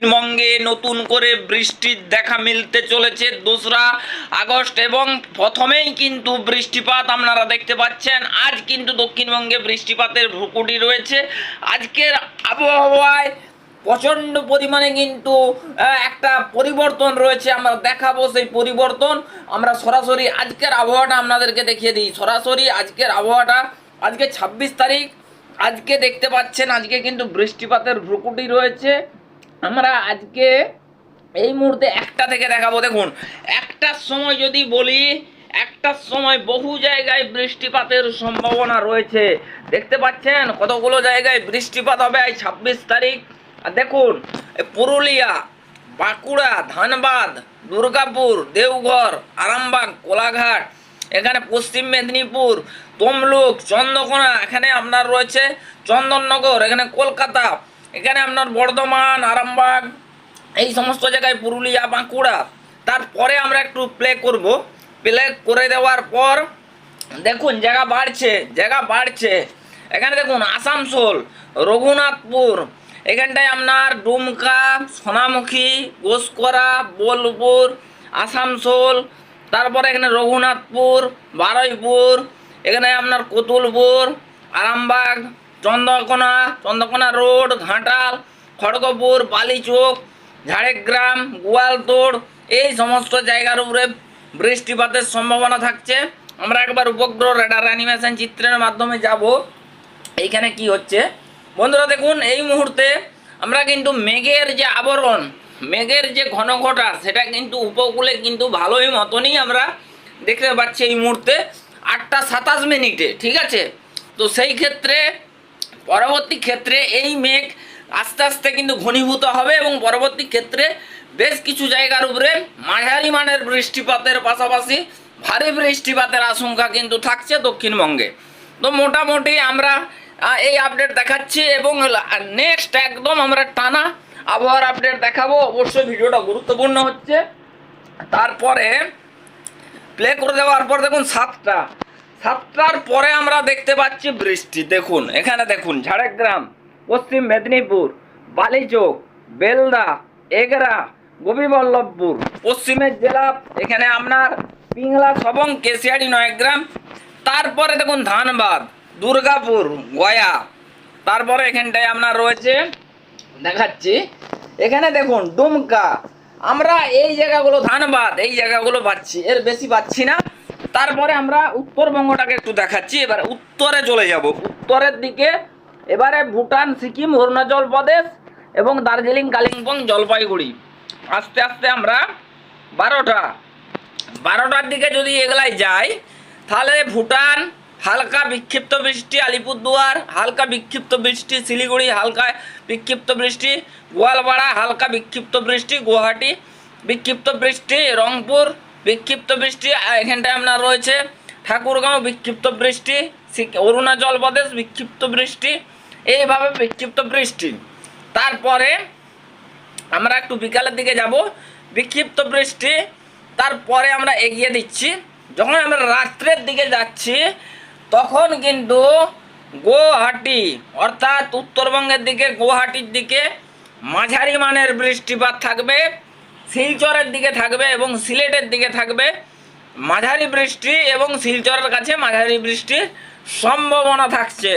পশ্চিমবঙ্গে নতুন করে বৃষ্টির দেখা মিলতে চলেছে দোসরা আগস্ট এবং প্রথমেই কিন্তু বৃষ্টিপাত আপনারা দেখতে পাচ্ছেন। আজ কিন্তু দক্ষিণবঙ্গে বৃষ্টিপাতের ভ্রুকুটি রয়েছে। আজকের আবহাওয়ায় প্রচণ্ড পরিমাণে কিন্তু একটা পরিবর্তন রয়েছে। আমরা দেখাবো সেই পরিবর্তন। আমরা সরাসরি আজকের আবহাওয়াটা আপনাদেরকে দেখিয়ে দিই। সরাসরি আজকের আবহাওয়াটা, আজকে ছাব্বিশ তারিখ। আজকে দেখতে পাচ্ছেন, আজকে কিন্তু বৃষ্টিপাতের ভ্রুকুটি রয়েছে। আমরা আজকে এই মুহূর্তে একটা থেকে দেখাবো, দেখুন। একটার সময় যদি বলি একটার সময় বহু জায়গায় বৃষ্টিপাতের সম্ভাবনা রয়েছে। দেখতে পাচ্ছেন? কতগুলো জায়গায় বৃষ্টিপাত হবে এই ছাব্বিশ তারিখ? আর দেখুন পুরুলিয়া, বাঁকুড়া, ধানবাদ, দুর্গাপুর, দেওঘর, আরামবাগ, কোলাঘাট, এখানে পশ্চিম মেদিনীপুর, তমলুক, চন্দ্রকোনা, এখানে আপনার রয়েছে চন্দননগর, এখানে কলকাতা এখানে আপনার বর্ধমান, আরামবাগ, এই সমস্ত জায়গায় পুরুলিয়া, বাঁকুড়া। তারপরে আমরা একটু প্লে করব। প্লে করে দেওয়ার পর, দেখুন, জায়গা বাড়ছে জায়গা বাড়ছে। এখানে দেখুন, আসানসোল, রঘুনাথপুর, এখানটায় আপনার ডুমকা, সোনামুখী, গোসকরা, বোলপুর, আসানসোল, তারপরে এখানে রঘুনাথপুর, বারুইপুর, এখানে আপনার কতুলপুর, আরামবাগ চন্দ্রকোনা চন্দ্রকোনা রোড, ঘাটাল, খড়গপুর, বালিচোক, ঝাড়গ্রাম, গোয়ালতোড়, এই সমস্ত জায়গার উপরে বৃষ্টিপাতের সম্ভাবনা থাকছে। আমরা একবার উপগ্রহ রেডার অ্যানিমেশন চিত্রের মাধ্যমে যাব। এইখানে কি হচ্ছে? বন্ধুরা দেখুন, এই মুহূর্তে আমরা কিন্তু মেঘের যে আবরণ, মেঘের যে ঘন ঘটা সেটা কিন্তু উপকূলে কিন্তু ভালোই মতনই আমরা দেখতে পাচ্ছি এই মুহূর্তে। আটটা সাতাশ মিনিটে, ঠিক আছে? তো সেই ক্ষেত্রে পরবর্তী ক্ষেত্রে এই মেঘ আস্তে আস্তে কিন্তু ঘনীভূত হবে এবং পরবর্তী ক্ষেত্রে বেশ কিছু জায়গার উপরে মাঝারি মানের বৃষ্টিপাতের পাশাপাশি ভারী বৃষ্টিপাতের আশঙ্কা কিন্তু থাকছে দক্ষিণবঙ্গে। তো মোটামুটি আমরা এই আপডেট দেখাচ্ছি এবং নেক্সট একদম আমরা টানা আবহাওয়ার আপডেট দেখাবো। অবশ্যই ভিডিওটা গুরুত্বপূর্ণ হচ্ছে। তারপরে প্লে করে দেওয়ার পর দেখুন সাতটা। সাতটার পরে আমরা দেখতে পাচ্ছি বৃষ্টি। দেখুন, এখানে দেখুন, ঝাড়গ্রাম, পশ্চিম মেদিনীপুর, বালিচোক, বেলদা, এগরা গোপীবল্লভপুর পশ্চিমের জেলা, এখানে আপনার পিংলা, সবং কেশিয়াড়ি নয়গ্রাম। তারপরে দেখুন ধানবাদ, দুর্গাপুর, গয়া। তারপরে এখানটায় আপনার রয়েছে, দেখাচ্ছি। এখানে দেখুন, ডুমকা। আমরা এই জায়গাগুলো, ধানবাদ, এই জায়গাগুলো পাচ্ছি। এর বেশি পাচ্ছি না। তারপরে আমরা উত্তরবঙ্গটাকে একটু দেখাচ্ছি। এবারে উত্তরে চলে যাব। উত্তরের দিকে এবারে ভুটান, সিকিম, অরুণাচল প্রদেশ এবং দার্জিলিং, কালিম্পং, জলপাইগুড়ি। আস্তে আস্তে আমরা বারোটা। বারোটার দিকে যদি এগুলাই যাই, তাহলে ভুটান, হালকা বিক্ষিপ্ত বৃষ্টি, আলিপুরদুয়ার, হালকা বিক্ষিপ্ত বৃষ্টি, শিলিগুড়ি, হালকা বিক্ষিপ্ত বৃষ্টি, গোয়ালপাড়া, হালকা বিক্ষিপ্ত বৃষ্টি, গুয়াহাটি, বিক্ষিপ্ত বৃষ্টি, রংপুর বিক্ষিপ্ত বৃষ্টি এখানটায় আপনার রয়েছে ঠাকুরগাঁও, বিক্ষিপ্ত বৃষ্টি অরুণাচল প্রদেশ, বিক্ষিপ্ত বৃষ্টি, এইভাবে বিক্ষিপ্ত বৃষ্টি। তারপরে আমরা একটু বিকালের দিকে যাব, বিক্ষিপ্ত বৃষ্টি, তারপরে আমরা এগিয়ে দিচ্ছি। যখন আমরা রাত্রের দিকে যাচ্ছি, তখন কিন্তু গুয়াহাটি, অর্থাৎ উত্তরবঙ্গের দিকে, গুয়াহাটির দিকে মাঝারি মানের বৃষ্টিপাত থাকবে। শিলচরের দিকে থাকবে এবং সিলেটের দিকে থাকবে মাঝারি বৃষ্টি এবং শিলচরের কাছে মাঝারি বৃষ্টির সম্ভাবনা থাকছে।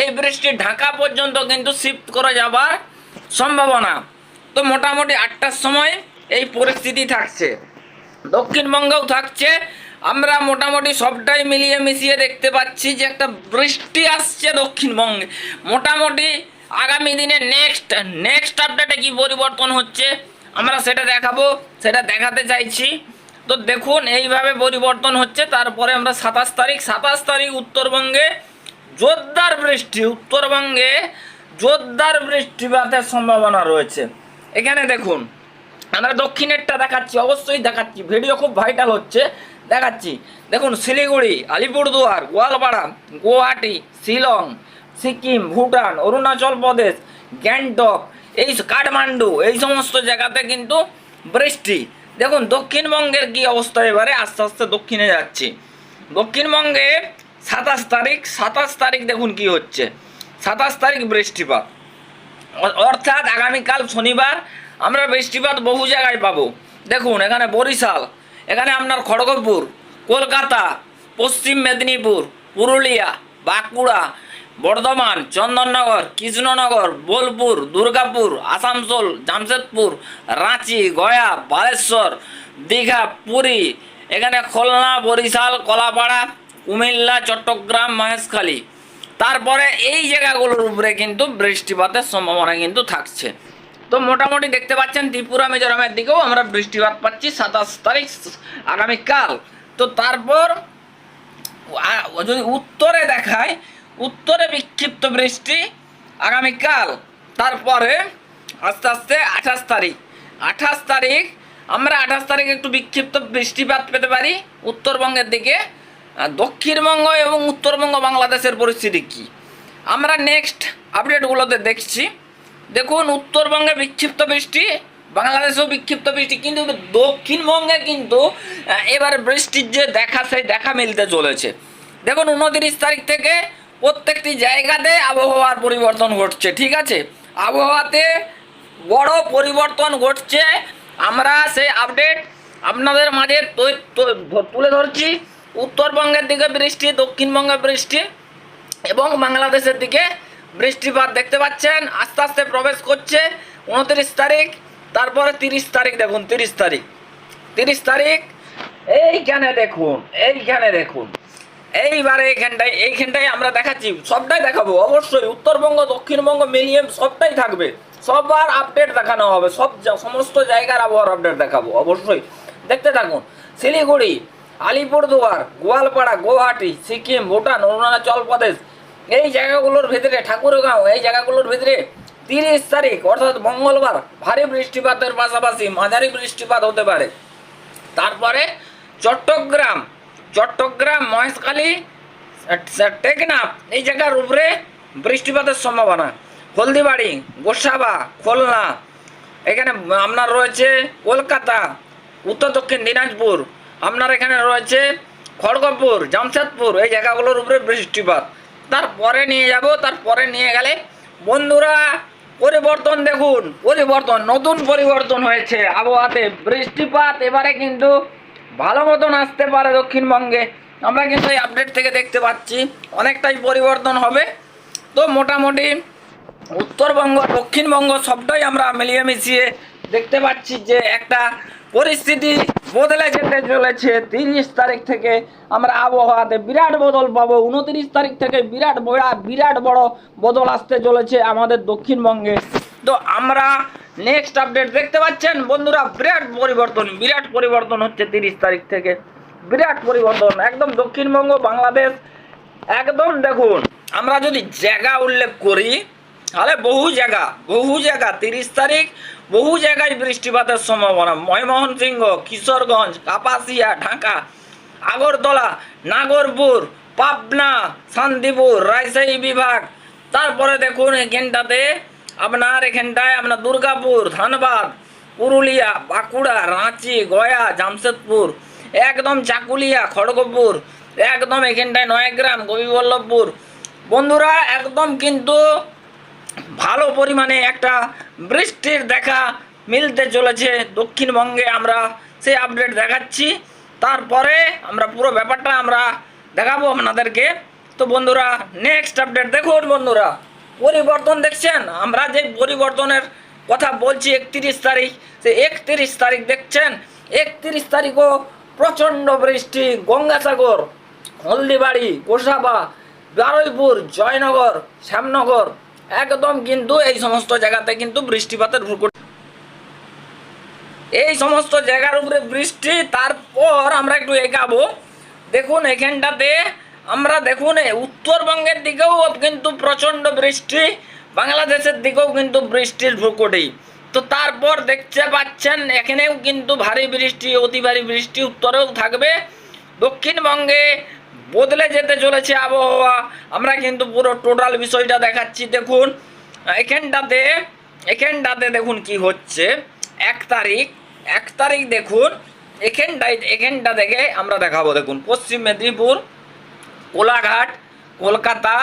এই বৃষ্টি ঢাকা পর্যন্ত কিন্তু শিফট করে যাবার সম্ভাবনা। তো মোটামুটি আটটার সময় এই পরিস্থিতি থাকছে। দক্ষিণবঙ্গেও থাকছে। আমরা মোটামুটি সবটাই মিলিয়ে মিশিয়ে দেখতে পাচ্ছি যে একটা বৃষ্টি আসছে দক্ষিণবঙ্গে। মোটামুটি আগামী দিনে নেক্সট নেক্সট আপডেটে কি পরিবর্তন হচ্ছে? আমরা সেটা দেখাবো, সেটা দেখাতে চাইছি। তো দেখুন, এইভাবে পরিবর্তন হচ্ছে। তারপরে আমরা সাতাশ তারিখ সাতাশ তারিখ উত্তরবঙ্গে জোরদার বৃষ্টি, উত্তরবঙ্গে জোরদার বৃষ্টিপাতের সম্ভাবনা রয়েছে। এখানে দেখুন, আমরা দক্ষিণেরটা দেখাচ্ছি, অবশ্যই দেখাচ্ছি। ভিডিও খুব ভাইটাল হচ্ছে, দেখাচ্ছি। দেখুন, শিলিগুড়ি, আলিপুরদুয়ার, গোয়ালপাড়া, গুয়াহাটি, শিলং, সিকিম, ভুটান, অরুণাচল প্রদেশ, গ্যাংটক এই কাঠমান্ডু, এই সমস্ত জায়গাতে কিন্তু বৃষ্টি। দেখুন, দক্ষিণবঙ্গের কি অবস্থা এবারে? আস্তে আস্তে দক্ষিণে যাচ্ছি। দক্ষিণবঙ্গে সাতাশ তারিখ সাতাশ তারিখ দেখুন কি হচ্ছে। সাতাশ তারিখ বৃষ্টিপাত। অর্থাৎ আগামীকাল শনিবার আমরা বৃষ্টিপাত বহু জায়গায় পাবো। দেখুন, এখানে বরিশাল, এখানে আপনার খড়গপুর, কলকাতা, পশ্চিম মেদিনীপুর, পুরুলিয়া, বাঁকুড়া বর্ধমান, চন্দননগর, কৃষ্ণনগর, বোলপুর, দুর্গাপুর, আসানসোল, জামশেদপুর, রাঁচি, গয়া, বালেশ্বর, দীঘা, পুরী, এখানে খুলনা, বরিশাল, কলাপাড়া, কুমিল্লা, চট্টগ্রাম, মহেশখালী। তারপরে এই জায়গাগুলোর উপরে কিন্তু বৃষ্টিপাতের সম্ভাবনা কিন্তু থাকছে। তো মোটামুটি দেখতে পাচ্ছেন ত্রিপুরা, মিজোরামের দিকেও আমরা বৃষ্টিপাত পাচ্ছি সাতাশ তারিখ, আগামীকাল। তো তারপর যদি উত্তরে দেখায় উত্তরে বিক্ষিপ্ত বৃষ্টি আগামীকাল, তারপরে আস্তে আস্তে আঠাশ তারিখ। আঠাশ তারিখ, আমরা আঠাশ তারিখ একটু বিক্ষিপ্ত বৃষ্টিপাত পেতে পারি। উত্তরবঙ্গের দিকে দক্ষিণবঙ্গ এবং উত্তরবঙ্গ বাংলাদেশের পরিস্থিতি কী? আমরা নেক্সট আপডেটগুলোতে দেখছি। দেখুন, উত্তরবঙ্গে বিক্ষিপ্ত বৃষ্টি, বাংলাদেশেও বিক্ষিপ্ত বৃষ্টি, কিন্তু দক্ষিণবঙ্গে কিন্তু এবার বৃষ্টির যে দেখা, সেই দেখা মিলতে চলেছে। দেখুন, উনতিরিশ তারিখ থেকে প্রত্যেকটি জায়গাতে আবহাওয়ার পরিবর্তন ঘটছে, ঠিক আছে? আবহাওয়াতে বড় পরিবর্তন ঘটছে। আমরা সেই আপডেট আপনাদের মাঝে তুলে ধরছি। উত্তরবঙ্গের দিকে বৃষ্টি, দক্ষিণবঙ্গে বৃষ্টি এবং বাংলাদেশের দিকে বৃষ্টিপাত দেখতে পাচ্ছেন। আস্তে আস্তে প্রবেশ করছে উনত্রিশ তারিখ, তারপরে তিরিশ তারিখ, দেখুন, তিরিশ তারিখ। তিরিশ তারিখ, এইখানে দেখুন এইখানে দেখুন। এইবারে এইখানটায় এইখানটায় আমরা দেখাচ্ছি, সবটাই দেখাবো, অবশ্যই। উত্তরবঙ্গ, দক্ষিণবঙ্গ, মিলিয়ে সবটাই থাকবে। সবার আপডেট দেখানো হবে, সব সমস্ত জায়গার আবহাওয়ার আপডেট দেখাবো, অবশ্যই। দেখতে থাকুন, শিলিগুড়ি, আলিপুরদুয়ার, গোয়ালপাড়া, গুয়াহাটি, সিকিম, ভুটান, অরুণাচল প্রদেশ, এই জায়গাগুলোর ভিতরে, ঠাকুরগাঁও, এই জায়গাগুলোর ভিতরে তিরিশ তারিখ, অর্থাৎ মঙ্গলবার, ভারী বৃষ্টিপাতের পাশাপাশি মাঝারি বৃষ্টিপাত হতে পারে। তারপরে চট্টগ্রাম চট্টগ্রাম, মহেশখালী টেকনাফ, এই জায়গার উপরে বৃষ্টিপাতের সম্ভাবনা। হলদিবাড়ি, গোসাবা, খুলনা, এখানে আপনার রয়েছে কলকাতা, উত্তর দক্ষিণ দিনাজপুর, আপনার এখানে রয়েছে খড়গপুর, জামশেদপুর, এই জায়গাগুলোর উপরে বৃষ্টিপাত। তারপরে নিয়ে যাব, তারপরে নিয়ে গেলে বন্ধুরা, পরিবর্তন দেখুন, পরিবর্তন, নতুন পরিবর্তন হয়েছে আবহাওয়াতে। বৃষ্টিপাত এবারে কিন্তু ভালো মতন আসতে পারে দক্ষিণবঙ্গে। আমরা কিন্তু এই আপডেট থেকে দেখতে পাচ্ছি, অনেকটাই পরিবর্তন হবে। তো মোটামুটি উত্তরবঙ্গ দক্ষিণবঙ্গ সবটাই আমরা মিলিয়ে মিশিয়ে দেখতে পাচ্ছি যে একটা পরিস্থিতি বদলে যেতে চলেছে। তিরিশ তারিখ থেকে আমরা আবহাওয়াতে বিরাট বদল পাবো। উনত্রিশ তারিখ থেকে বিরাট বিরাট বড় বদল আসতে চলেছে আমাদের দক্ষিণবঙ্গে। তো আমরা নেক্সট আপডেট দেখতে পাচ্ছেন? বন্ধুরা, বিরাট পরিবর্তন বিরাট পরিবর্তন হচ্ছে তিরিশ তারিখ থেকে। বিরাট পরিবর্তন, একদম দক্ষিণবঙ্গ, বাংলাদেশ, একদম দেখুন, আমরা যদি জায়গা উল্লেখ করি, তাহলে বহু জায়গা বহু জায়গা, তিরিশ তারিখ, বহু জায়গায় বৃষ্টিপাতের সম্ভাবনা। ময়মোহন সিংহ কিশোরগঞ্জ, কাপাসিয়া, ঢাকা, আগরতলা, নাগরপুর, পাবনা, শান্তিপুর, রাজশাহী বিভাগ। তারপরে দেখুন এখানটাতে আপনার এখানটায় আপনার দুর্গাপুর, ধানবাদ, পুরুলিয়া, বাঁকুড়া, রাঁচি, গয়া, জামশেদপুর, একদম চাকুলিয়া, খড়গপুর, একদম এখানটায় নয়গ্রাম গোপীবল্লভপুর বন্ধুরা, একদম কিন্তু ভালো পরিমাণে একটা বৃষ্টির দেখা মিলতে চলেছে দক্ষিণবঙ্গে। আমরা সেই আপডেট দেখাচ্ছি। তারপরে আমরা পুরো ব্যাপারটা আমরা দেখাবো আপনাদেরকে। তো বন্ধুরা নেক্সট আপডেট দেখুন বন্ধুরা। পরিবর্তন দেখছেন? আমরা যে পরিবর্তনের কথা বলছি একত্রিশ তারিখ, সে একত্রিশ তারিখ দেখছেন? একত্রিশ তারিখও প্রচণ্ড বৃষ্টি, গঙ্গাসাগর, হলদিবাড়ি, গোসাবা, বারুইপুর, জয়নগর, শ্যামনগর, একদম কিন্তু এই সমস্ত জায়গাতে কিন্তু বৃষ্টিপাতের ভূকট এই সমস্ত জায়গার উপরে বৃষ্টি, তারপর আমরা একটু এগাবো। দেখুন, এখানটাতে আমরা দেখুন উত্তরবঙ্গের দিকেও কিন্তু প্রচণ্ড বৃষ্টি, বাংলাদেশের দিকেও কিন্তু বৃষ্টির ভূকটি তো তারপর দেখতে পাচ্ছেন, এখানেও কিন্তু ভারী বৃষ্টি, অতি ভারী বৃষ্টি উত্তরেও থাকবে। দক্ষিণবঙ্গে বদলে যেতে চলেছে আবহাওয়া। আমরা কিন্তু পুরো টোটাল বিষয়টা দেখাচ্ছি, দেখুন। এখানটাতে এখানটাতে দেখুন কি হচ্ছে। এক তারিখ এক তারিখ দেখুন, এখানটায়, এখানটা থেকে আমরা দেখাবো, দেখুন। পশ্চিম মেদিনীপুর কোলাঘাট, কলকাতা,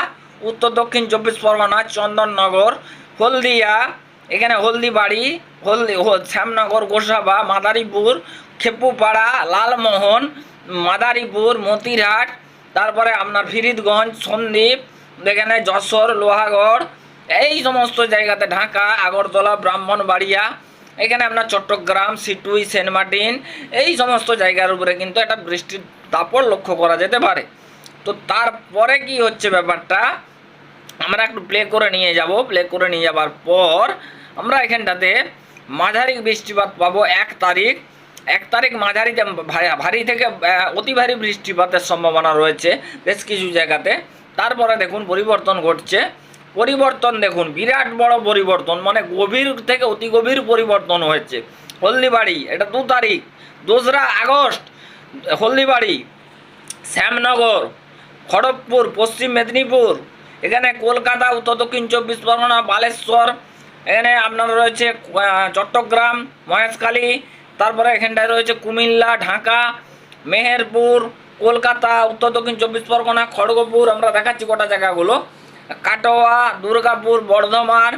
উত্তর, দক্ষিণ, চব্বিশ পরগনা, চন্দননগর, হলদিয়া, এখানে হলদিবাড়ি, হলদি শ্যামনগর, গোসাবা, মাদারীপুর, খেপুপাড়া, লালমোহন, মাদারীপুর, মতিরহাট, তারপরে আপনার ফিরিদগঞ্জ, সন্দ্বীপ, এখানে যশোর, লোহাগড়, এই সমস্ত জায়গাতে ঢাকা, আগরতলা, ব্রাহ্মণবাড়িয়া, এখানে আপনার চট্টগ্রাম, সিটুই, সেন্ট মার্টিন, এই সমস্ত জায়গার উপরে কিন্তু একটা বৃষ্টির দাপট লক্ষ্য করা যেতে পারে। তো তারপরে কি হচ্ছে ব্যাপারটা? আমরা একটু প্লে করে নিয়ে যাব প্লে করে নিয়ে যাবার পর আমরা এখানটাতে মাঝারি বৃষ্টিপাত পাবো এক তারিখ। এক তারিখ মাঝারিতে ভারী থেকে অতি ভারী বৃষ্টিপাতের সম্ভাবনা রয়েছে বেশ কিছু জায়গাতে। তারপরে দেখুন পরিবর্তন ঘটছে। পরিবর্তন দেখুন, বিরাট বড় পরিবর্তন মানে গভীর থেকে অতি গভীর পরিবর্তন হয়েছে। হলদিবাড়ি, এটা দু তারিখ, দোসরা আগস্ট, হলদিবাড়ি, শ্যামনগর খড়গপুর, পশ্চিম মেদিনীপুর, এখানে কলকাতা, উত্তর দক্ষিণ চব্বিশ পরগনা, বালেশ্বর, এখানে আপনার রয়েছে চট্টগ্রাম, মহেশখালী, তারপরে এখানটায় রয়েছে কুমিল্লা, ঢাকা, মেহেরপুর, কলকাতা, উত্তর দক্ষিণ চব্বিশ পরগনা, খড়গপুর, আমরা দেখাচ্ছি গোটা জায়গাগুলো। কাটোয়া, দুর্গাপুর, বর্ধমান,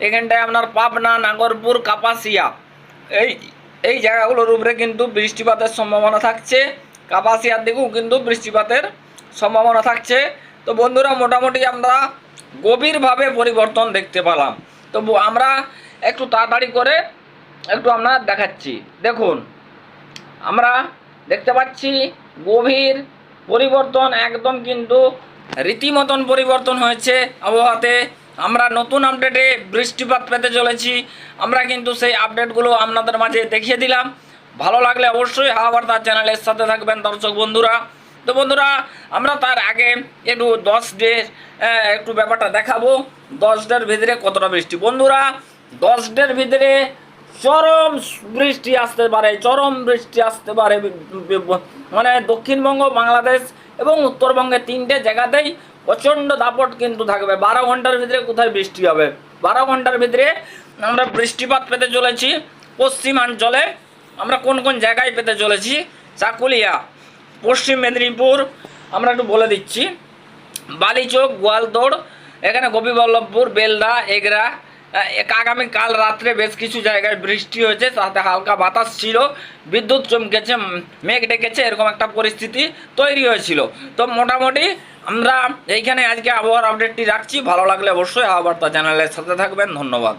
এখানটায় আপনার পাবনা, নাগরপুর, কাপাসিয়া। এই এই জায়গাগুলোর উপরে কিন্তু বৃষ্টিপাতের সম্ভাবনা থাকছে। কাপাসিয়ার দিকেও কিন্তু বৃষ্টিপাতের সম্ভাবনা থাকছে। তো বন্ধুরা, মোটামুটি আমরা গভীরভাবে পরিবর্তন দেখতে পেলাম। তো আমরা একটু তাড়াতাড়ি করে একটু আমরা দেখাচ্ছি। দেখুন, আমরা দেখতে পাচ্ছি গভীর পরিবর্তন, একদম কিন্তু রীতিমতন পরিবর্তন হয়েছে আবহাওয়াতে। আমরা নতুন আপডেটে বৃষ্টিপাত পেতে চলেছি। আমরা কিন্তু সেই আপডেটগুলো আপনাদের মাঝে দেখিয়ে দিলাম। ভালো লাগলে অবশ্যই হাওয়াবার্তা চ্যানেলের সাথে থাকবেন দর্শক বন্ধুরা। তো বন্ধুরা, আমরা তার আগে একটু দশ ডে একটু ব্যাপারটা দেখাবো। দশ ডের ভিতরে কতটা বৃষ্টি। বন্ধুরা, দশ ডের ভিতরে চরম বৃষ্টি আসতে পারে, চরম বৃষ্টি আসতে পারে মানে দক্ষিণবঙ্গ, বাংলাদেশ এবং উত্তরবঙ্গে তিনটে জায়গাতেই প্রচণ্ড দাপট কিন্তু থাকবে। বারো ঘণ্টার ভিতরে কোথায় বৃষ্টি হবে? বারো ঘণ্টার ভিতরে আমরা বৃষ্টিপাত পেতে চলেছি। পশ্চিমাঞ্চলে আমরা কোন কোন জায়গায় পেতে চলেছি? চাকুলিয়া। পশ্চিম মেদিনীপুর, আমরা একটু বলে দিচ্ছি। বালিচোক, গোয়ালদোড়, এখানে গোপীবল্লভপুর, বেলদা, এগরা আগামীকাল রাত্রে বেশ কিছু জায়গায় বৃষ্টি হয়েছে সাথে হালকা বাতাস ছিল, বিদ্যুৎ চমকেছে মেঘ ডেকেছে, এরকম একটা পরিস্থিতি তৈরি হয়েছিল। তো মোটামুটি আমরা এইখানে আজকে আবহাওয়ার আপডেটটি রাখছি, ভালো লাগলে অবশ্যই আবহাওয়ার চ্যানেলের সাথে থাকবেন, ধন্যবাদ।